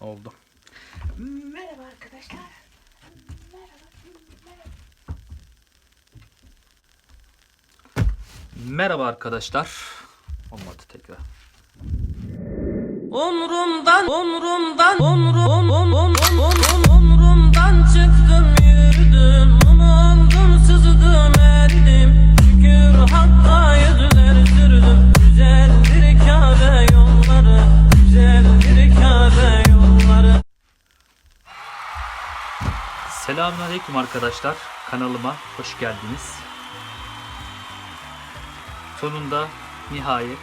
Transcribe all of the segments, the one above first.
Oldu. Merhaba arkadaşlar. Merhaba arkadaşlar. Olmadı tekrar. Umrumdan, umrumdan, umrum, um, um, um, um, umrumdan Selamünaleyküm arkadaşlar. Kanalıma hoş geldiniz. Sonunda nihayet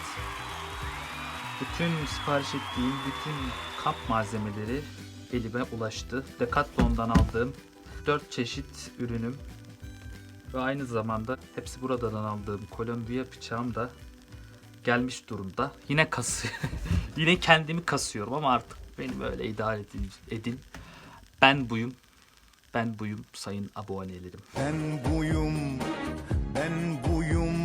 bütün sipariş ettiğim bütün kamp malzemeleri elime ulaştı. Decathlon'dan aldığım 4 çeşit ürünüm ve aynı zamanda hepsi buradan aldığım Kolombiya bıçağım da gelmiş durumda. Yine kası yine kendimi kasıyorum ama artık beni böyle idare edin. edin. Ben buyum. Ben buyum sayın abonelerim. Ben buyum, ben buyum,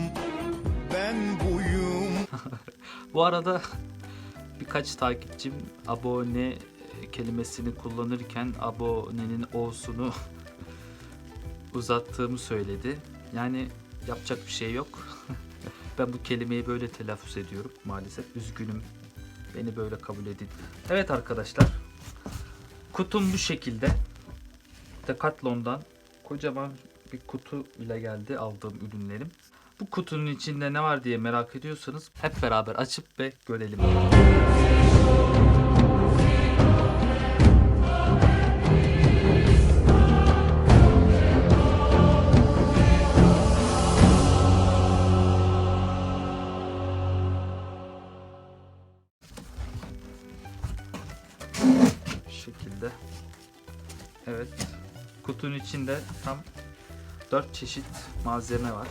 ben buyum. Bu arada birkaç takipçim abone kelimesini kullanırken abonenin o'sunu uzattığımı söyledi. Yani yapacak bir şey yok. ben bu kelimeyi böyle telaffuz ediyorum maalesef. Üzgünüm. Beni böyle kabul edin. Evet arkadaşlar. Kutum bu şekilde. Decathlon'dan kocaman bir kutu ile geldi aldığım ürünlerim. Bu kutunun içinde ne var diye merak ediyorsanız hep beraber açıp ve görelim. Şekilde. Evet. Kutunun içinde tam 4 çeşit malzeme var.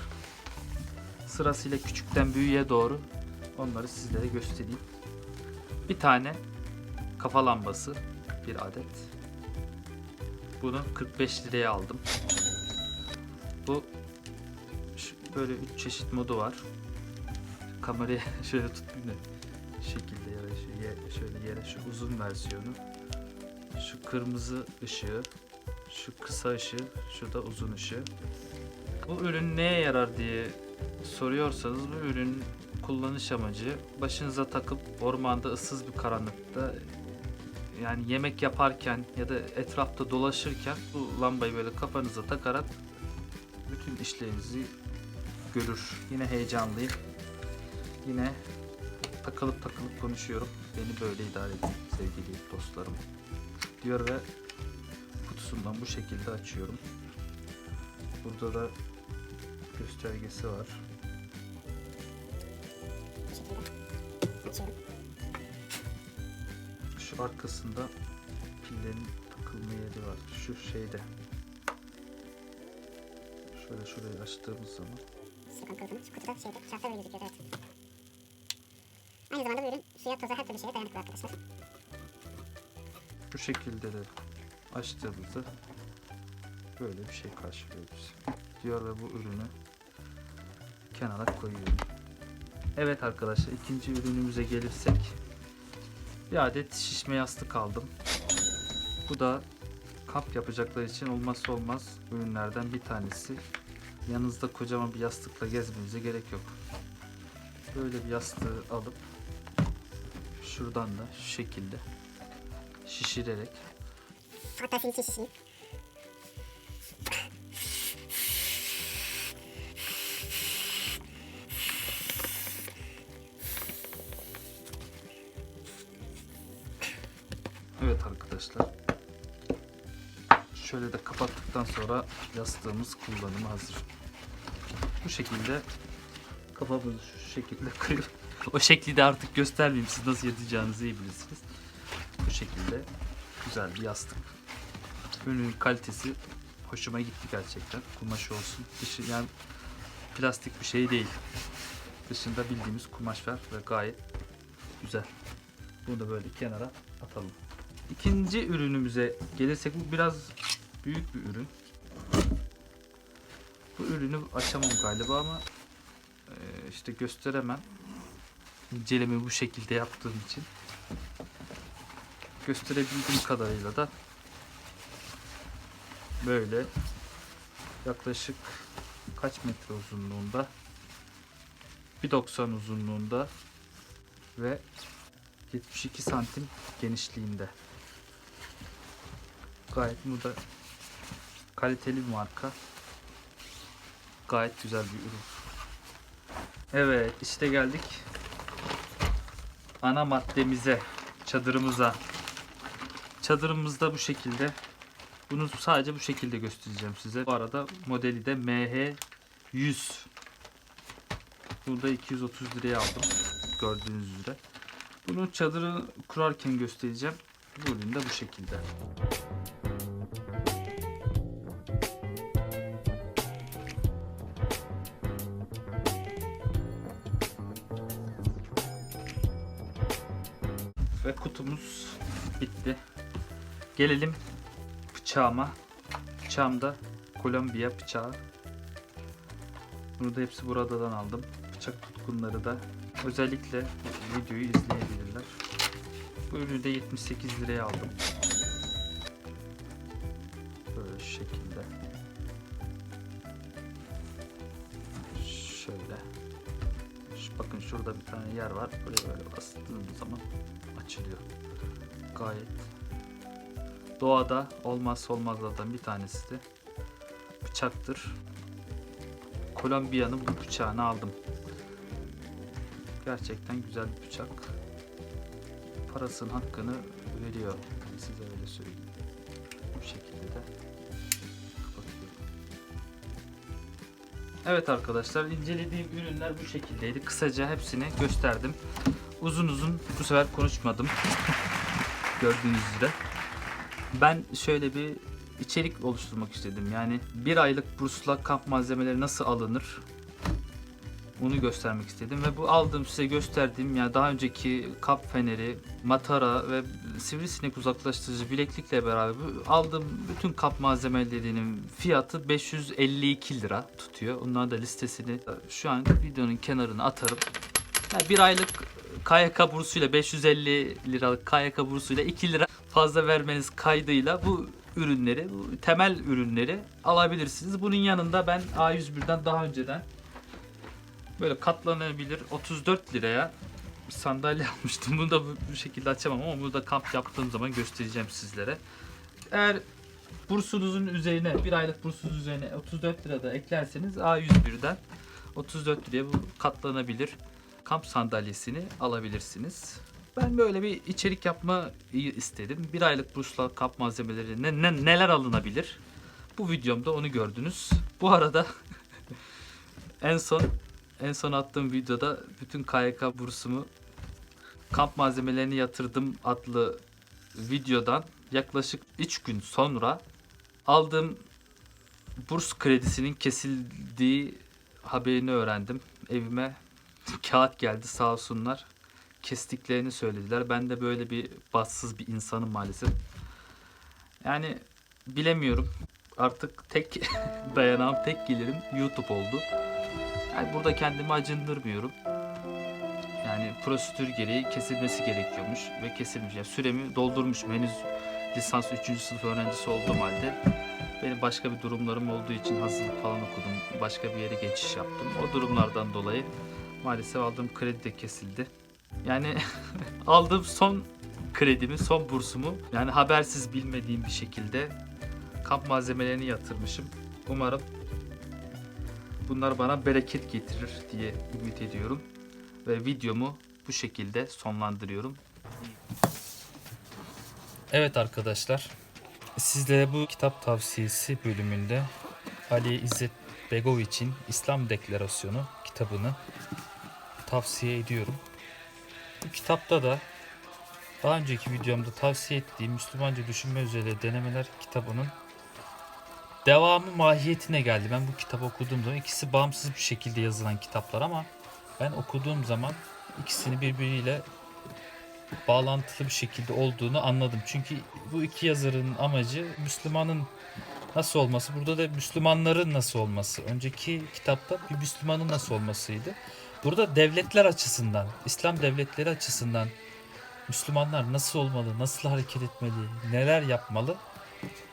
Sırasıyla küçükten büyüğe doğru onları sizlere göstereyim. Bir tane kafa lambası bir adet. Bunu 45 liraya aldım. Bu böyle 3 çeşit modu var. Kamerayı şöyle tutayım da şekilde ye- şöyle yere şu uzun versiyonu. Şu kırmızı ışığı, şu kısa ışığı, şu da uzun ışığı. Bu ürün neye yarar diye soruyorsanız bu ürün kullanış amacı başınıza takıp ormanda ıssız bir karanlıkta yani yemek yaparken ya da etrafta dolaşırken bu lambayı böyle kafanıza takarak bütün işlerinizi görür. Yine heyecanlıyım. Yine takılıp takılıp konuşuyorum. Beni böyle idare edin sevgili dostlarım. Diyor ve kutusundan bu şekilde açıyorum. Burada da göstergesi var. Şu arkasında pillerin takılma yeri var. Şu şeyde. Şöyle şurayı açtığımız zaman. Aynı zamanda bu ürün suya, toza her türlü şeye dayanıklı arkadaşlar. bu şekilde de açtığımızda böyle bir şey karşılıyor bizi. Diyor ve bu ürünü kenara koyuyorum. Evet arkadaşlar ikinci ürünümüze gelirsek bir adet şişme yastık aldım. Bu da kamp yapacaklar için olmazsa olmaz ürünlerden bir tanesi. Yanınızda kocaman bir yastıkla gezmenize gerek yok. Böyle bir yastığı alıp şuradan da şu şekilde şişirerek Hatta için şişeyim. Evet arkadaşlar. Şöyle de kapattıktan sonra yastığımız kullanıma hazır. Bu şekilde kafamızı şu şekilde kıyıp o şekli de artık göstermeyeyim siz nasıl yatacağınızı iyi bilirsiniz. Bu şekilde güzel bir yastık. Ürünün kalitesi hoşuma gitti gerçekten. Kumaşı olsun. Dışı yani plastik bir şey değil. Dışında bildiğimiz kumaş var ve gayet güzel. Bunu da böyle kenara atalım. İkinci ürünümüze gelirsek bu biraz büyük bir ürün. Bu ürünü açamam galiba ama e, işte gösteremem. İncelemeyi bu şekilde yaptığım için gösterebildiğim kadarıyla da böyle yaklaşık kaç metre uzunluğunda 1.90 uzunluğunda ve 72 santim genişliğinde. Gayet bu da kaliteli bir marka. Gayet güzel bir ürün. Evet işte geldik ana maddemize, çadırımıza. Çadırımızda bu şekilde. Bunu sadece bu şekilde göstereceğim size. Bu arada modeli de MH100. Bunu da 230 liraya aldım. Gördüğünüz üzere. Bunu çadırı kurarken göstereceğim. Bu de bu şekilde. Ve kutumuz bitti. Gelelim bıçağıma. Bıçağım da Kolombiya bıçağı. Bunu da hepsi buradan aldım. Bıçak tutkunları da özellikle videoyu izleyebilirler. Bu ürünü de 78 liraya aldım. Böyle şu şekilde. Şöyle. Şu, bakın şurada bir tane yer var. Buraya böyle bastığım zaman açılıyor. Gayet doğada olmazsa olmazlardan bir tanesi de bıçaktır. Kolombiya'nın bu bıçağını aldım. Gerçekten güzel bir bıçak. Parasının hakkını veriyor. Size öyle söyleyeyim. Bu şekilde de kapatıyorum. Evet arkadaşlar incelediğim ürünler bu şekildeydi. Kısaca hepsini gösterdim. Uzun uzun bu sefer konuşmadım. Gördüğünüz üzere. Ben şöyle bir içerik oluşturmak istedim. Yani bir aylık bursla kamp malzemeleri nasıl alınır? Bunu göstermek istedim ve bu aldığım size gösterdiğim ya daha önceki kap feneri, matara ve sivrisinek uzaklaştırıcı bileklikle beraber aldığım bütün kap malzemelerinin fiyatı 552 lira tutuyor. Onların da listesini şu an videonun kenarına atarım. Yani bir aylık KYK bursuyla 550 liralık KYK bursuyla 2 lira fazla vermeniz kaydıyla bu ürünleri, bu temel ürünleri alabilirsiniz. Bunun yanında ben A101'den daha önceden böyle katlanabilir 34 liraya sandalye almıştım. Bunu da bu bu şekilde açamam ama bunu da kamp yaptığım zaman göstereceğim sizlere. Eğer bursunuzun üzerine bir aylık bursunuz üzerine 34 lirada eklerseniz A101'den 34 liraya bu katlanabilir kamp sandalyesini alabilirsiniz. Ben böyle bir içerik yapmayı istedim. Bir aylık bursla kamp malzemeleri ne, ne- neler alınabilir? Bu videomda onu gördünüz. Bu arada en son en son attığım videoda bütün KYK bursumu kamp malzemelerini yatırdım adlı videodan yaklaşık 3 gün sonra aldığım burs kredisinin kesildiği haberini öğrendim. Evime kağıt geldi sağ olsunlar. Kestiklerini söylediler. Ben de böyle bir bassız bir insanım maalesef. Yani bilemiyorum. Artık tek dayanağım, tek gelirim YouTube oldu. Yani burada kendimi acındırmıyorum. Yani prosedür gereği kesilmesi gerekiyormuş ve kesilmiş. Yani süremi doldurmuşum. Henüz lisans 3. sınıf öğrencisi olduğum halde benim başka bir durumlarım olduğu için hazırlık falan okudum. Başka bir yere geçiş yaptım. O durumlardan dolayı maalesef aldığım kredi de kesildi. Yani aldığım son kredimi, son bursumu yani habersiz bilmediğim bir şekilde kamp malzemelerini yatırmışım. Umarım bunlar bana bereket getirir diye ümit ediyorum. Ve videomu bu şekilde sonlandırıyorum. Evet arkadaşlar. Sizlere bu kitap tavsiyesi bölümünde Ali İzzet Begoviç'in İslam Deklarasyonu kitabını tavsiye ediyorum. Bu kitapta da daha önceki videomda tavsiye ettiğim Müslümanca Düşünme Üzerine Denemeler kitabının devamı mahiyetine geldi. Ben bu kitabı okuduğum zaman ikisi bağımsız bir şekilde yazılan kitaplar ama ben okuduğum zaman ikisini birbiriyle bağlantılı bir şekilde olduğunu anladım. Çünkü bu iki yazarın amacı Müslümanın nasıl olması, burada da Müslümanların nasıl olması. Önceki kitapta bir Müslümanın nasıl olmasıydı. Burada devletler açısından, İslam devletleri açısından Müslümanlar nasıl olmalı, nasıl hareket etmeli, neler yapmalı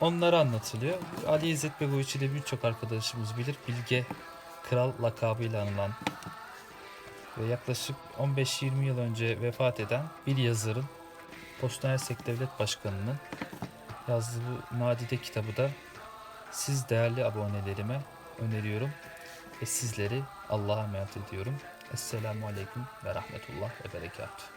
onları anlatılıyor. Ali İzzet Begoviç'i de birçok arkadaşımız bilir. Bilge Kral lakabıyla anılan ve yaklaşık 15-20 yıl önce vefat eden bir yazarın Bosna Hersek Devlet Başkanı'nın yazdığı bu nadide kitabı da siz değerli abonelerime öneriyorum ve sizleri Allah'a emanet ediyorum. Esselamu Aleyküm ve Rahmetullah ve Berekatuhu.